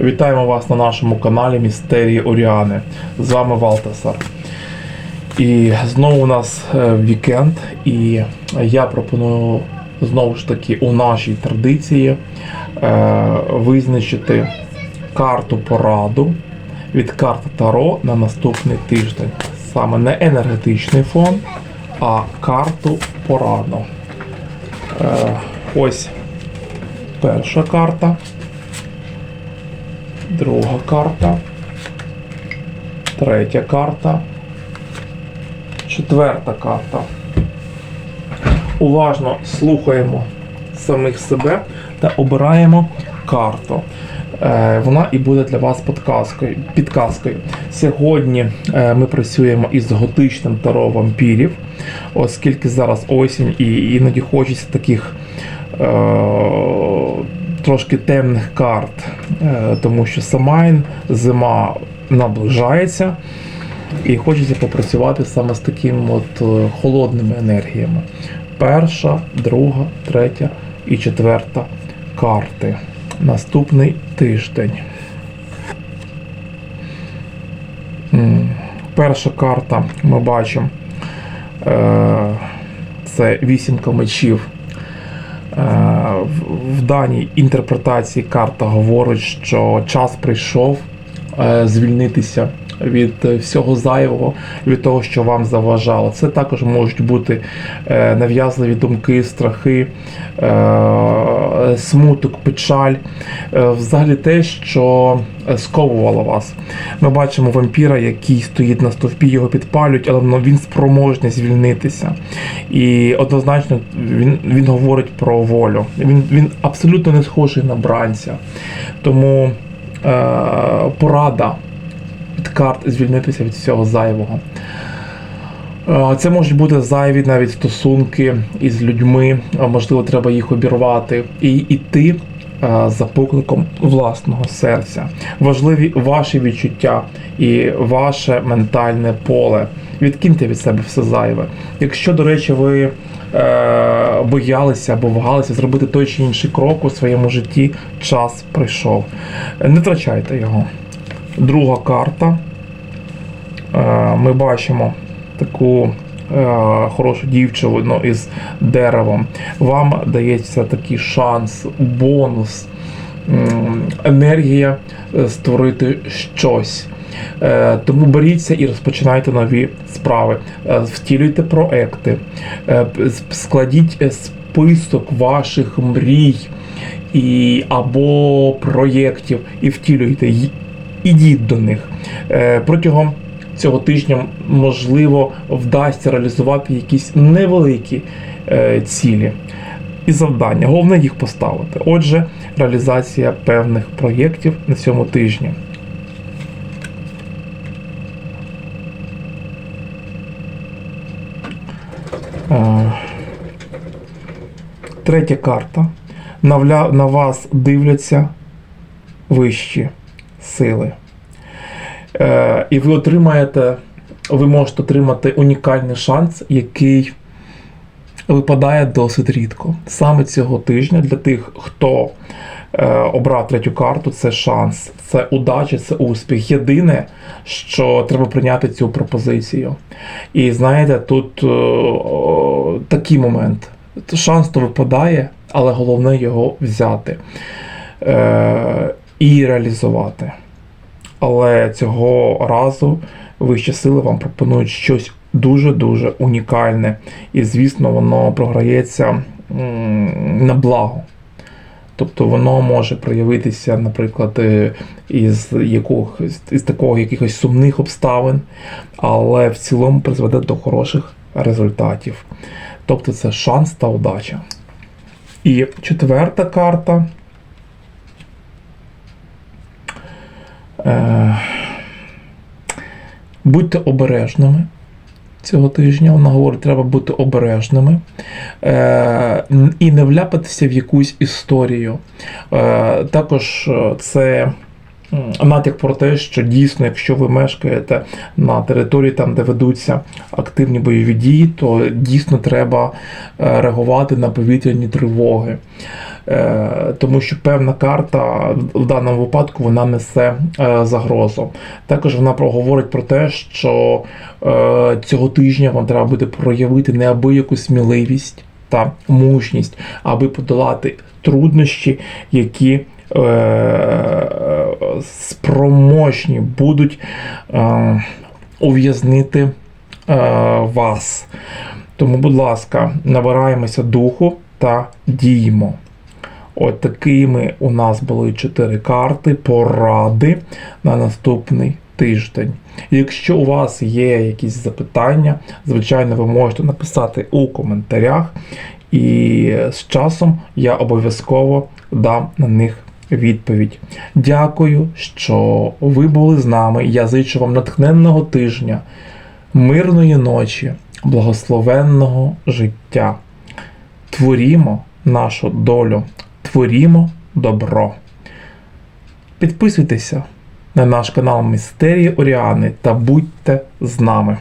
Вітаємо вас на нашому каналі Містерії Оріани. З вами Валтасар. І знову у нас е, вікенд, і я пропоную знову ж таки у нашій традиції е, визначити карту пораду від карти Таро на наступний тиждень. Саме не енергетичний фон, а карту пораду. Е, ось перша карта. Друга карта. Третя карта. Четверта карта. Уважно слухаємо самих себе та обираємо карту. Е, Вона і буде для вас підказкою. підказкою. Сьогодні е, ми працюємо із готичним таро вампірів, оскільки зараз осінь і іноді хочеться таких е, трошки темних карт, е, тому що Самайн зима наближається. І хочеться попрацювати саме з такими от е, холодними енергіями. Перша, друга, третя і четверта карти. Наступний тиждень. Перша карта ми бачимо. е, Це вісімка мечів. Е, в- даній інтерпретації карта говорить, що час прийшов звільнитися від е, всього зайвого, від того, що вам заважало. Це також можуть бути е, нав'язливі думки, страхи, е, смуток, печаль, е, взагалі те, що е, сковувало вас. Ми бачимо вампіра, який стоїть на стовпі, його підпалюють, але ну, він спроможний звільнитися. І однозначно він, він говорить про волю. Він, він абсолютно не схожий на бранця. Тому е, порада від карт звільнитися від всього зайвого. Е, Це можуть бути зайві навіть стосунки із людьми, можливо, треба їх обірвати і йти е, за покликом власного серця. Важливі ваші відчуття і ваше ментальне поле. Відкиньте від себе все зайве. Якщо, до речі, ви е, боялися або вагалися зробити той чи інший крок у своєму житті, час прийшов. Не втрачайте його. Друга карта. Е, Ми бачимо таку е, хорошу дівчину із деревом. Вам дається такий шанс, бонус, енергія е, створити щось. Е, Тому беріться і розпочинайте нові справи. Е, Втілюйте проекти, Е, складіть е, список ваших мрій і, або проєктів і втілюйте. Ідіть до них. Е, Протягом цього тижня, можливо, вдасться реалізувати якісь невеликі е, цілі і завдання. Головне їх поставити. Отже, реалізація певних проєктів на цьому тижні. Е, Третя карта. На вас дивляться вищі сили. Е, і ви отримаєте, ви можете отримати унікальний шанс, який випадає досить рідко. Саме цього тижня для тих, хто е, обрав третю карту, це шанс, це удача, це успіх. Єдине, що треба прийняти цю пропозицію. І знаєте, тут е, о, такий момент. Шанс то випадає, але головне його взяти е, і реалізувати. Але цього разу вищі сили вам пропонують щось дуже-дуже унікальне. І, звісно, воно програється на благо. Тобто воно може проявитися, наприклад, е, із, якогось, із такого якихось сумних обставин, але в цілому призведе до хороших результатів. Тобто це шанс та удача. І четверта карта. Будьте обережними цього тижня. Вона говорить, треба бути обережними е, і не вляпатися в якусь історію. Е, також е, це натяк про те, що дійсно, якщо ви мешкаєте на території, там, де ведуться активні бойові дії, то дійсно треба е, реагувати на повітряні тривоги. Е, Тому що певна карта в даному випадку вона несе е, загрозу. Також вона проговорить про те, що цього тижня вам треба буде проявити неабияку сміливість та мужність, аби подолати труднощі, які спроможні будуть е, ув'язнити е, вас. Тому, будь ласка, набираємося духу та діємо. От такими у нас були чотири карти поради на наступний тиждень. Якщо у вас є якісь запитання, звичайно, ви можете написати у коментарях, і з часом я обов'язково дам на них відповідь. Дякую, що ви були з нами. Я зичу вам натхненного тижня, мирної ночі, благословенного життя. Творімо нашу долю, творімо добро. Підписуйтеся на наш канал Містерії Оріани та будьте з нами.